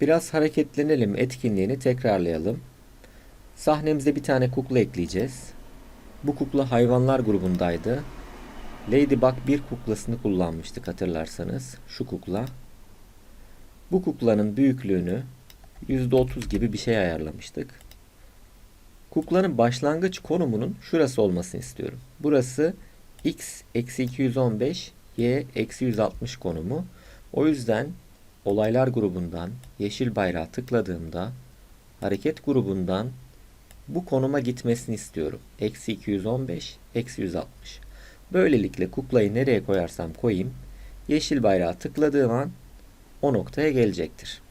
Biraz hareketlenelim etkinliğini tekrarlayalım. Sahnemize bir tane kukla ekleyeceğiz. Bu kukla hayvanlar grubundaydı. Ladybug bir kuklasını kullanmıştık hatırlarsanız. Şu kukla. Bu kuklanın büyüklüğünü %30 gibi bir şey ayarlamıştık. Kuklanın başlangıç konumunun şurası olmasını istiyorum. Burası x eksi 215 y eksi 160 konumu. O yüzden olaylar grubundan yeşil bayrağı tıkladığımda hareket grubundan bu konuma gitmesini istiyorum. Eksi 215, eksi 160. Böylelikle kuklayı nereye koyarsam koyayım yeşil bayrağı tıkladığım an o noktaya gelecektir.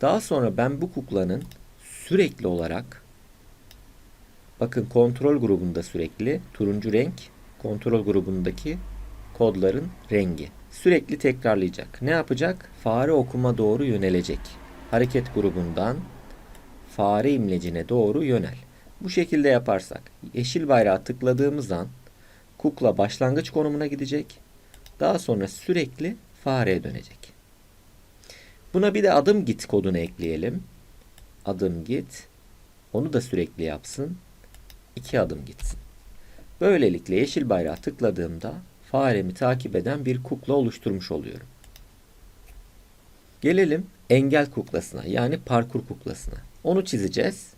Daha sonra ben bu kuklanın sürekli olarak bakın kontrol grubunda sürekli turuncu renk kontrol grubundaki kodların rengi. Sürekli tekrarlayacak. Ne yapacak? Fare okuma doğru yönelecek. Hareket grubundan fare imlecine doğru yönel. Bu şekilde yaparsak yeşil bayrağı tıkladığımız an kukla başlangıç konumuna gidecek. Daha sonra sürekli fareye dönecek. Buna bir de adım git kodunu ekleyelim. Adım git. Onu da sürekli yapsın. İki adım gitsin. Böylelikle yeşil bayrağı tıkladığımda faremi takip eden bir kukla oluşturmuş oluyorum. Gelelim engel kuklasına yani parkur kuklasına. Onu çizeceğiz.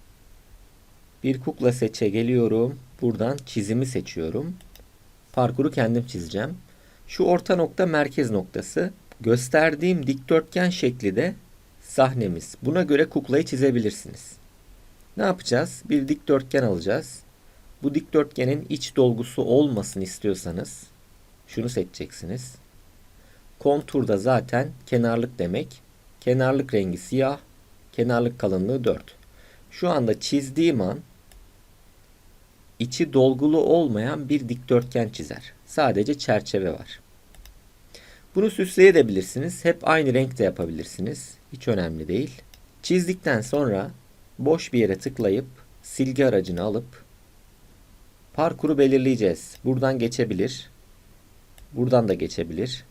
Bir kukla seçe geliyorum. Buradan çizimi seçiyorum. Parkuru kendim çizeceğim. Şu orta nokta merkez noktası. Gösterdiğim dikdörtgen şekli de sahnemiz. Buna göre kuklayı çizebilirsiniz. Ne yapacağız? Bir dikdörtgen alacağız. Bu dikdörtgenin iç dolgusu olmasını istiyorsanız şunu seçeceksiniz. Konturda zaten kenarlık demek. Kenarlık rengi siyah, kenarlık kalınlığı 4. Şu anda çizdiğim an içi dolgulu olmayan bir dikdörtgen çizer. Sadece çerçeve var. Bunu süsleyebilirsiniz. Hep aynı renkte yapabilirsiniz. Hiç önemli değil. Çizdikten sonra boş bir yere tıklayıp silgi aracını alıp parkuru belirleyeceğiz. Buradan geçebilir. Buradan da geçebilir.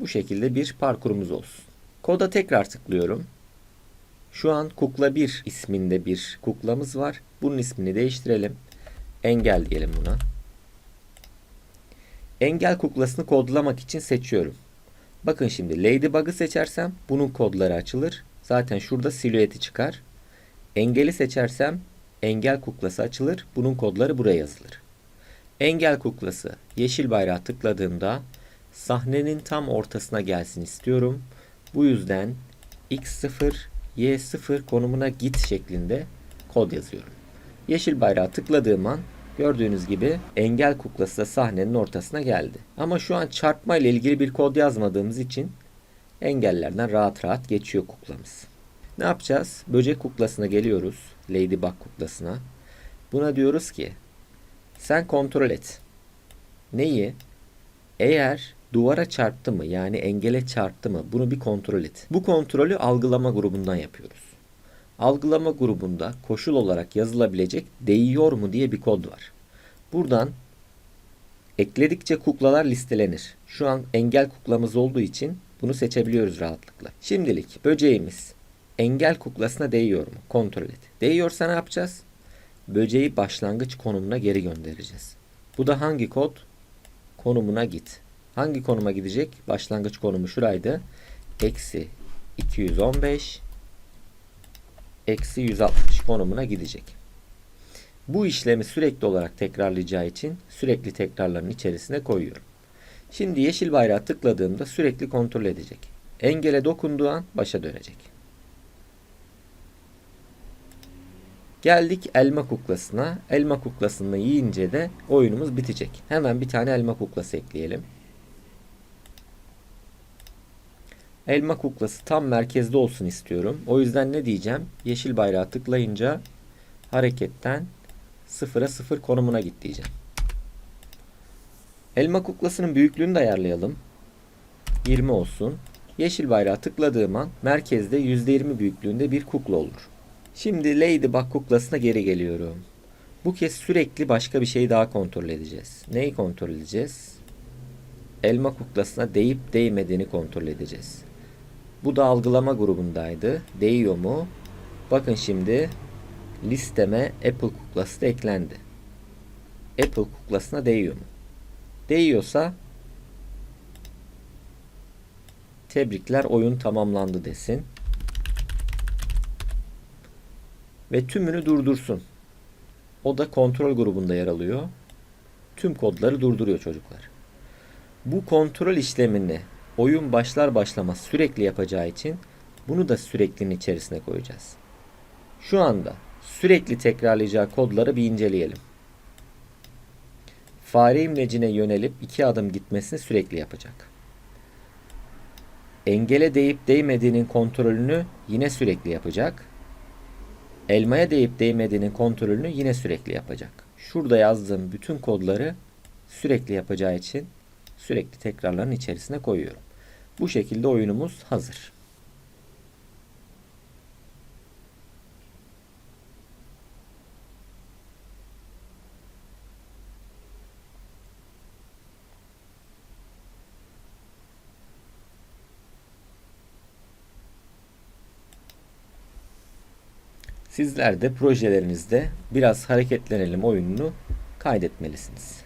Bu şekilde bir parkurumuz olsun. Koda tekrar tıklıyorum. Şu an kukla 1 isminde bir kuklamız var. Bunun ismini değiştirelim. Engel diyelim buna. Engel kuklasını kodlamak için seçiyorum. Bakın şimdi Ladybug'ı seçersem bunun kodları açılır. Zaten şurada silüeti çıkar. Engeli seçersem engel kuklası açılır. Bunun kodları buraya yazılır. Engel kuklası yeşil bayrağı tıkladığımda sahnenin tam ortasına gelsin istiyorum. Bu yüzden x0 y0 konumuna git şeklinde kod yazıyorum. Yeşil bayrağı tıkladığım an gördüğünüz gibi engel kuklası da sahnenin ortasına geldi. Ama şu an çarpma ile ilgili bir kod yazmadığımız için engellerden rahat rahat geçiyor kuklamız. Ne yapacağız? Böcek kuklasına geliyoruz. Ladybug kuklasına. Buna diyoruz ki sen kontrol et. Neyi? Eğer duvara çarptı mı yani engele çarptı mı bunu bir kontrol et. Bu kontrolü algılama grubundan yapıyoruz. Algılama grubunda koşul olarak yazılabilecek değiyor mu diye bir kod var. Buradan ekledikçe kuklalar listelenir. Şu an engel kuklamız olduğu için bunu seçebiliyoruz rahatlıkla. Şimdilik böceğimiz engel kuklasına değiyor mu? Kontrol et. Değiyorsa ne yapacağız? Böceği başlangıç konumuna geri göndereceğiz. Bu da hangi kod? Konumuna git. Hangi konuma gidecek? Başlangıç konumu şuraydı. Eksi 215 eksi 160 konumuna gidecek. Bu işlemi sürekli olarak tekrarlayacağı için sürekli tekrarların içerisine koyuyorum. Şimdi yeşil bayrağı tıkladığımda sürekli kontrol edecek. Engele dokunduğu an başa dönecek. Geldik elma kuklasına. Elma kuklasını yiyince de oyunumuz bitecek. Hemen bir tane elma kuklası ekleyelim. Elma kuklası tam merkezde olsun istiyorum. O yüzden ne diyeceğim? Yeşil bayrağı tıklayınca hareketten sıfıra sıfır konumuna git diyeceğim. Elma kuklasının büyüklüğünü de ayarlayalım. 20 olsun. Yeşil bayrağı tıkladığım an merkezde %20 büyüklüğünde bir kukla olur. Şimdi Ladybug kuklasına geri geliyorum. Bu kez sürekli başka bir şey daha kontrol edeceğiz. Neyi kontrol edeceğiz? Elma kuklasına değip değmediğini kontrol edeceğiz. Bu da algılama grubundaydı. Değiyor mu? Bakın şimdi listeme Apple kuklası da eklendi. Apple kuklasına değiyor mu? Değiyorsa tebrikler oyun tamamlandı desin. Ve tümünü durdursun. O da kontrol grubunda yer alıyor. Tüm kodları durduruyor çocuklar. Bu kontrol işlemini oyun başlar başlamaz sürekli yapacağı için bunu da süreklinin içerisine koyacağız. Şu anda sürekli tekrarlayacağı kodları bir inceleyelim. Fare imlecine yönelip iki adım gitmesini sürekli yapacak. Engele değip değmediğinin kontrolünü yine sürekli yapacak. Elmaya değip değmediğinin kontrolünü yine sürekli yapacak. Şurada yazdığım bütün kodları sürekli yapacağı için sürekli tekrarların içerisine koyuyorum. Bu şekilde oyunumuz hazır. Sizler de projelerinizde biraz hareketlenelim oyununu kaydetmelisiniz.